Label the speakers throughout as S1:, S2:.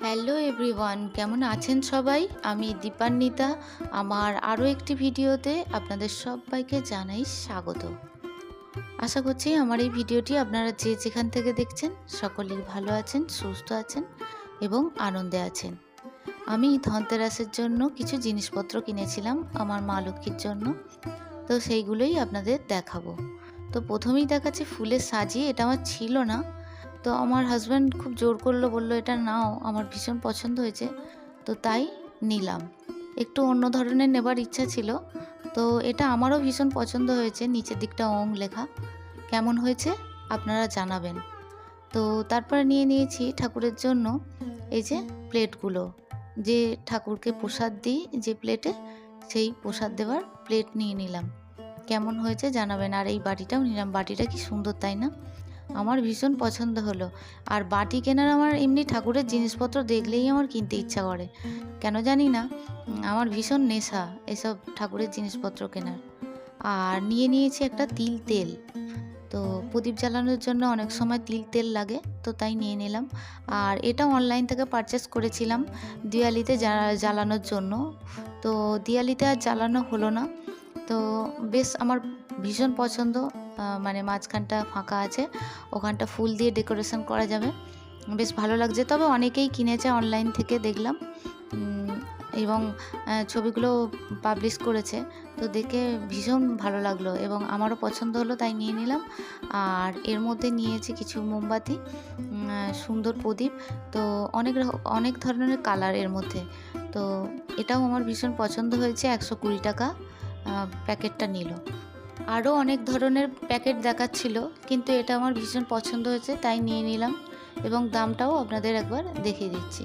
S1: Hello everyone কেমন আছেন সবাই? আমি দীপান্বিতা। আমার আরও একটি ভিডিওতে আপনাদের সবাইকে জানাই স্বাগত। আশা করছি আমার এই ভিডিওটি আপনারা যে যেখান থেকে দেখছেন, সকলেই ভালো আছেন, সুস্থ আছেন এবং আনন্দে আছেন। আমি ধনতেরাসের জন্য কিছু জিনিসপত্র কিনেছিলাম আমার মা লক্ষ্মীর জন্য। তো সেইগুলোই আপনাদের দেখাবো। তো প্রথমেই দেখাচ্ছি ফুলের সাজিয়ে, এটা আমার ছিল না। তো আমার হাজব্যান্ড খুব জোর করল, বলল, এটা নাও, আমার ভীষণ পছন্দ হয়েছে। তো তাই নিলাম। একটু অন্য ধরনের নেবার ইচ্ছা ছিল, তো এটা আমারও ভীষণ পছন্দ হয়েছে, নিচের দিকটা ওং লেখা। কেমন হয়েছে? আপনারা জানাবেন। তো তারপরে নিয়ে নিয়েছি ঠাকুরের জন্য এই যে প্লেটগুলো। যে ঠাকুরকে প্রসাদ দিই, যে প্লেটে, সেই প্রসাদ দেওয়ার প্লেট নিয়ে নিলাম। কেমন হয়েছে জানাবেন, আর এই বাটিটাও নিলাম। বাটিটা কি সুন্দর, তাই না? আমার ভীষণ পছন্দ হলো। আর বাটি কেনার আমার এমনি ঠাকুরের জিনিসপত্র দেখলেই আমার কিনতে ইচ্ছা করে। কেন জানি না আমার ভীষণ নেশা এসব ঠাকুরের জিনিসপত্র কেনার। আর নিয়ে নিয়েছি একটা তিল তেল। তো প্রদীপ জ্বালানোর জন্য অনেক সময় তিল তেল লাগে, তো তাই নিয়ে নিলাম। আর এটা অনলাইন থেকে পারচেস করেছিলাম দিওয়ালিতে জ্বা- জ্বালানোর জন্য। তো দিওয়ালিতে আর জ্বালানো হলো না। তো বেশ আমার ভীষণ পছন্দ। মানে মাঝখানটা ফাঁকা আছে, ওখানটা ফুল দিয়ে ডেকোরেশন করা যাবে। বেশ ভালো লাগছে, তবে অনেকেই কিনেছে অনলাইন থেকে দেখলাম। এবং ছবিগুলো পাবলিশ করেছে, তো দেখে ভীষণ ভালো লাগল এবং আমারও পছন্দ হলো, তাই নিয়ে নিলাম। আর এর মধ্যে নিয়েছি কিছু মোমবাতি সুন্দর প্রদীপ, তো অনেক অনেক ধরনের কালারের মধ্যে। তো এটাও আমার ভীষণ পছন্দ হয়েছে, একশো কুড়ি টাকা। প্যাকেটটা নিল। আরও অনেক ধরনের প্যাকেট দেখাচ্ছিল, কিন্তু এটা আমার ভীষণ পছন্দ হয়েছে, তাই নিয়ে নিলাম এবং দামটাও আপনাদের একবার দেখিয়ে দিচ্ছি।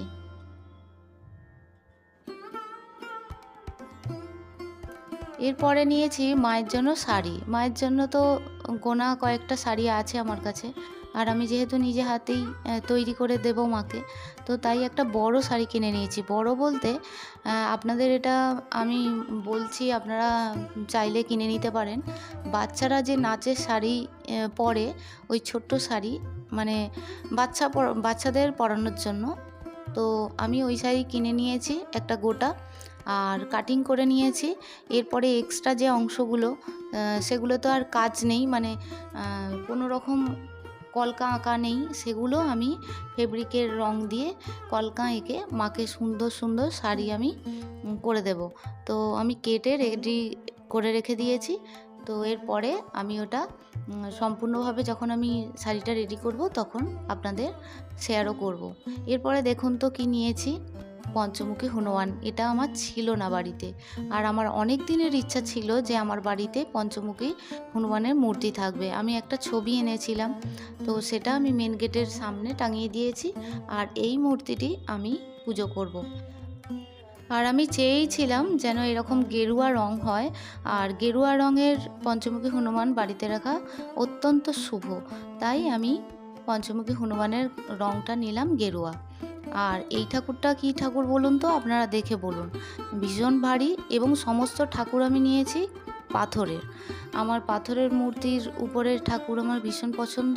S1: এরপরে নিয়েছি মায়ের জন্য শাড়ি। মায়ের জন্য তো গোনা কয়েকটা শাড়ি আছে আমার কাছে। আর আমি যেহেতু নিজে হাতেই তৈরি করে দেব মাকে, তো তাই একটা বড় শাড়ি কিনে নিয়েছি। বড় বলতে আপনাদের এটা আমি বলছি, আপনারা চাইলে কিনে নিতে পারেন। বাচ্চারা যে নাচের শাড়ি পরে ওই ছোট্ট শাড়ি মানে বাচ্চা বাচ্চাদের পরানোর জন্য, তো আমি ওই শাড়ি কিনে নিয়েছি, একটা গোটা, আর কাটিং করে নিয়েছি। এরপরে এক্সট্রা যে অংশগুলো সেগুলো তো আর কাজ নেই মানে কোনো রকম কলকা আঁকা নেই, সেগুলো আমি ফেব্রিকের রং দিয়ে কলকা এঁকে মাকে সুন্দর সুন্দর শাড়ি আমি করে দেব। তো আমি কেটে রেডি করে রেখে দিয়েছি। তো এরপরে আমি ওটা সম্পূর্ণভাবে যখন আমি শাড়িটা রেডি করব তখন আপনাদের শেয়ারও করব। এরপরে দেখুন তো কি নিয়েছি। পঞ্চমুখী হনুমান, এটা আমার ছিল না বাড়িতে। আর আমার অনেক দিনের ইচ্ছা ছিল যে আমার বাড়িতে পঞ্চমুখী হনুমানের মূর্তি থাকবে। আমি একটা ছবি এনেছিলাম, তো সেটা আমি মেন গেটের সামনে টাঙিয়ে দিয়েছি আর এই মূর্তিটি আমি পুজো করব। আর আমি চেয়েছিলাম যেন এরকম গেরুয়া রং হয় আর গেরুয়া রঙের পঞ্চমুখী হনুমান বাড়িতে রাখা অত্যন্ত শুভ। তাই আমি পঞ্চমুখী হনুমানের রংটা নিলাম গেরুয়া। আর এই ঠাকুরটা কি ঠাকুর বলুন তো? আপনারা দেখে বলুন। ভীষণ ভারী এবং সমস্ত ঠাকুর আমি নিয়েছি পাথরের। আমার পাথরের মূর্তির উপরের ঠাকুর আমার ভীষণ পছন্দ।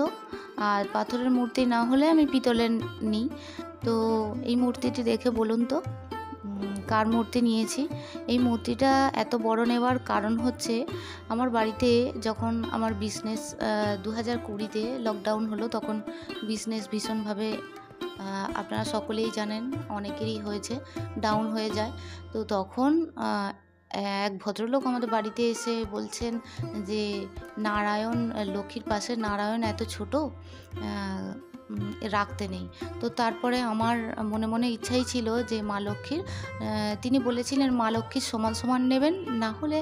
S1: আর পাথরের মূর্তি না হলে আমি পিতলের নিই তো এই মূর্তিটি দেখে বলুন তো কার মূর্তি নিয়েছি? এই মূর্তিটা এত বড় নেওয়ার কারণ হচ্ছে, আমার বাড়িতে যখন আমার বিজনেস দু হাজার কুড়িতে লকডাউন হলো তখন বিজনেস ভীষণভাবে আপনারা সকলেই জানেন, অনেকেরই হয়েছে ডাউন হয়ে যায়। তো তখন এক ভদ্রলোক আমাদের বাড়িতে এসে বলছেন যে, নারায়ণ, লক্ষ্মীর পাশে নারায়ণ এত ছোট? রাখতে নেই। তো তারপরে আমার মনে মনে ইচ্ছাই ছিল যে মা লক্ষ্মীর তিনি বলেছিলেন, মা লক্ষ্মীর সমান সমান নেবেন, না হলে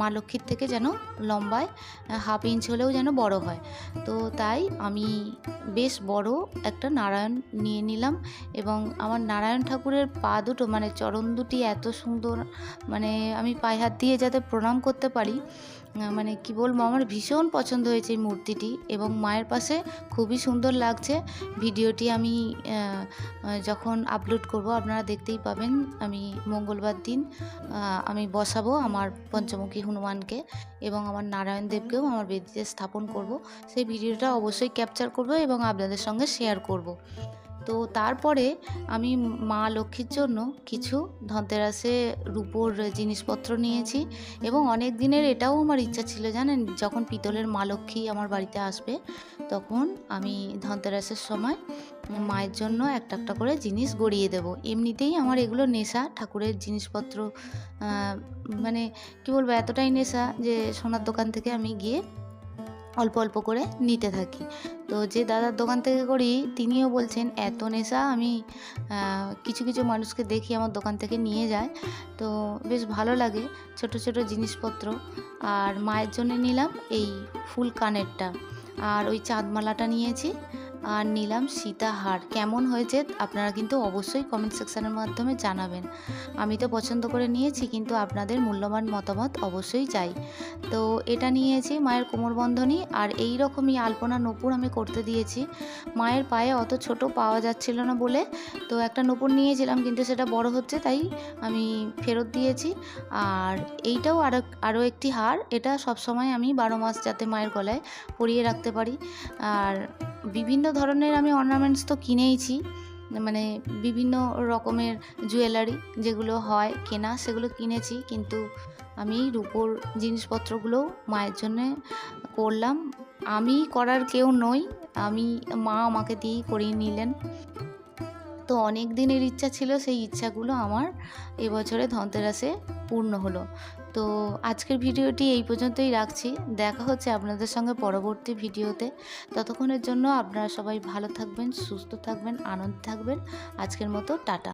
S1: মা লক্ষ্মীর থেকে যেন লম্বায় হাফ ইঞ্চ হলেও যেন বড় হয়। তো তাই আমি বেশ বড় একটা নারায়ণ নিয়ে নিলাম এবং আমার নারায়ণ ঠাকুরের পা দুটো মানে চরণ দুটি এত সুন্দর মানে আমি পায়ে হাত দিয়ে যাতে প্রণাম করতে পারি মানে কি বলব, আমার ভীষণ পছন্দ হয়েছে এই মূর্তিটি এবং মায়ের পাশে খুবই সুন্দর লাগছে। ভিডিওটি আমি যখন আপলোড করব, আপনারা দেখতেই পাবেন আমি মঙ্গলবার দিন আমি বসাবো আমার পঞ্চমুখী হনুমানকে এবং আমার নারায়ণ দেবকেও আমার বেদিতে স্থাপন করব। সেই ভিডিওটা অবশ্যই ক্যাপচার করব এবং আপনাদের সঙ্গে শেয়ার করব। তো তারপরে আমি মা লক্ষ্মীর জন্য কিছু ধনতেরাসে রূপোর জিনিসপত্র নিয়েছি এবং অনেক দিনের এটাও আমার ইচ্ছা ছিল, জানেন? যখন পিতলের মা লক্ষ্মী আমার বাড়িতে আসবে, তখন আমি ধনতেরাসের সময় মায়ের জন্য একটা একটা করে জিনিস গড়িয়ে দেব। এমনিতেই আমার এগুলো নেশা, ঠাকুরের জিনিসপত্র মানে কী বলব, এতটাই নেশা যে সোনার দোকান থেকে আমি গিয়ে অল্প অল্প করে নিতে থাকি। তো যে দাদার দোকান থেকে করি, তিনিও বলছেন, এত নেশা, আমি কিছু কিছু মানুষকে দেখি আমার দোকান থেকে নিয়ে যায়। তো বেশ ভালো লাগে ছোট ছোট জিনিসপত্র। আর মায়ের জন্য নিলাম এই ফুল কানেরটা। আর ওই চাঁদমালাটা নিয়েছি। আর নিলাম সীতাহার কেমন হয়েছে আপনারা কিন্তু অবশ্যই কমেন্ট সেকশানের মাধ্যমে জানাবেন। আমি তো পছন্দ করে নিয়েছি, কিন্তু আপনাদের মূল্যবান মতামত অবশ্যই চাই। তো এটা নিয়েছি মায়ের কোমরবন্ধনী, আর এই রকমই আলপনা নপুর আমি করতে দিয়েছি। মায়ের পায়ে অত ছোট পাওয়া যাচ্ছিল না বলে তো একটা নপুর নিয়েছিলাম, কিন্তু সেটা বড় হচ্ছে তাই আমি ফেরত দিয়েছি। আর এইটাও আরও আরও একটি হার, এটা সবসময় আমি বারো মাস যাতে মায়ের গলায় পরিয়ে রাখতে পারি। আর বিভিন্ন ধরনের আমি অর্নামেন্টস তো কিনেইছি মানে বিভিন্ন রকমের জুয়েলারি যেগুলো হয় কেনা সেগুলো কিনেছি, কিন্তু আমি রূপোর জিনিসপত্রগুলো মায়ের জন্যে করলাম। আমি করার কেউ নই, আমি মা আমাকে দিয়েই করিয়ে নিলেন। তো অনেক দিনের ইচ্ছা ছিল সেই ইচ্ছাগুলো আমার এবছরে ধনতেরাসে পূর্ণ হলো। তো আজকের ভিডিওটি এই পর্যন্তই রাখছি। দেখা হচ্ছে আপনাদের সঙ্গে পরবর্তী ভিডিওতে। ততক্ষণের জন্য আপনারা সবাই ভালো থাকবেন, সুস্থ থাকবেন, আনন্দ থাকবেন। আজকের মতো, টাটা।